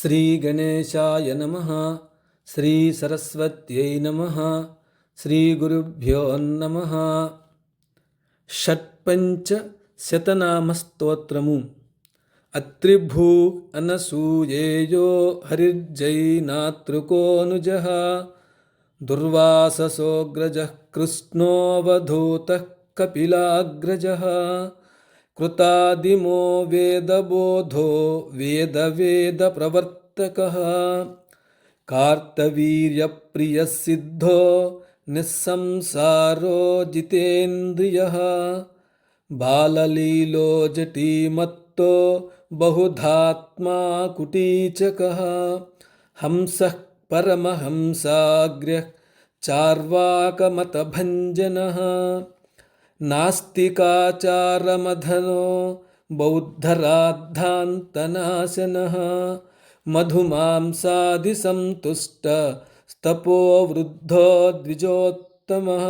శ్రీ గణేశాయ నమ. శ్రీ సరస్వత్యై నమ. శ్రీ గురుభ్యో నమ. షట్పంచ శతనామస్తోత్రము. అత్రిభూ అనసూయేయో హరిర్జైనాతృకోనుజ. దుర్వాససోగ్రజ కృష్ణోవధూత కపిలాగ్రజ. कृतादिमो वेदबोधो वेदवेदप्रवर्तकः। कार्तवीर्यप्रियसिद्धो निःसंसारो जितेन्द्रियः। बाललीलो जटीमत्तो बहुधात्मा कुटीचकः हंसः परमहंसाग्र्यः चार्वाकमतभञ्जनः। नास्तिकाचारमधनो बौद्धराद्धान्तनाशनः मधुमांसादिसन्तुष्ट स्तपोवृद्धो द्विजोत्तमः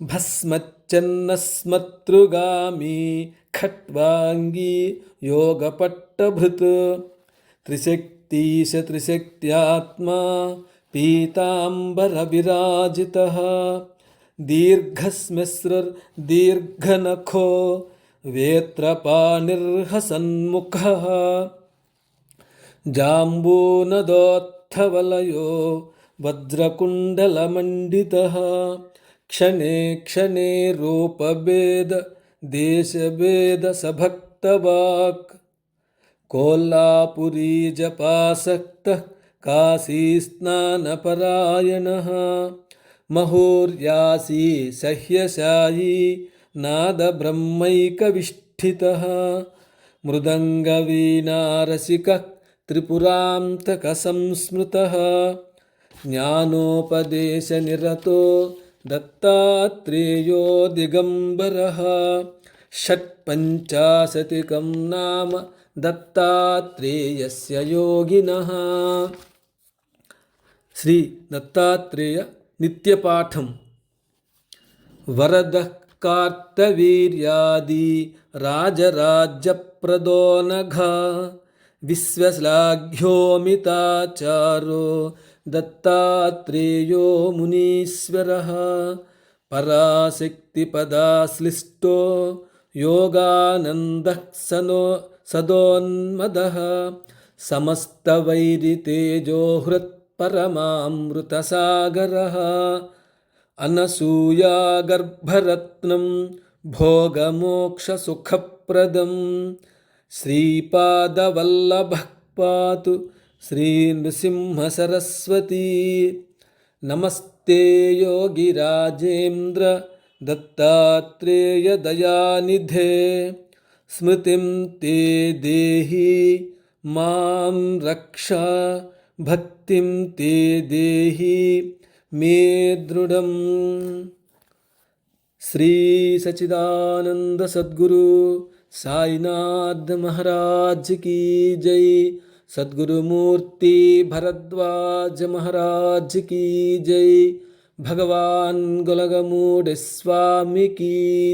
भस्मच्चन्नस्मतृगामी खट्वाङ्गी योगपट्टभृत् त्रिशक्तीश त्रिशक्त्यात्मा पीताम्बरविराजितः दीर्घस्मिस्रदीर्घनखो वेत्रपाणिर्हसन्मुखः जाम्बूनदोत्थवलयो वज्रकुण्डलमण्डितः। क्षणे क्षणे रूपभेद देशभेदसभक्तवाक्। कोल्लापुरीजपासक्तः काशीस्नानपरायणः महोर्यासी सह्यशायी नादब्रह्मैकविष्ठितः। मृदङ्गवीनारसिकत्रिपुरान्तकसंस्मृतः ज्ञानोपदेशनिरतो दत्तात्रेयो दिगम्बरः। षट्पञ्चाशतिकं नाम दत्तात्रेयस्य योगिनः। श्रीदत्तात्रेय నిత్యపాఠం. వరద కార్తవీర్యాది రాజరాజ్యప్రదో నఘ విశ్వశ్లాఘ్యోమితాచారో దత్తాత్రేయో మునీశ్వర పరాశక్తిపదాశ్లిష్టో యోగానంద సనో సదోన్మద సమస్తవైరితేజోహృత్ परमामृतसागरः अनसूयागर्भरत्नं भोगमोक्षसुखप्रदं। श्रीपादवल्लभः पातु श्रीनृसिंहसरस्वती। नमस्ते योगिराजेन्द्र दत्तात्रेयदयानिधे। स्मृतिं ते देहि माँ रक्ष। భక్తిం తే దేహి మే దృఢం. శ్రీ సచిదానంద సద్గురు సాయినాథ్ మహారాజ్ కీ జై. సద్గురుమూర్తి భరద్వాజ మహారాజ్ కీ జై. భగవాన్ గొలగమూడి స్వామికి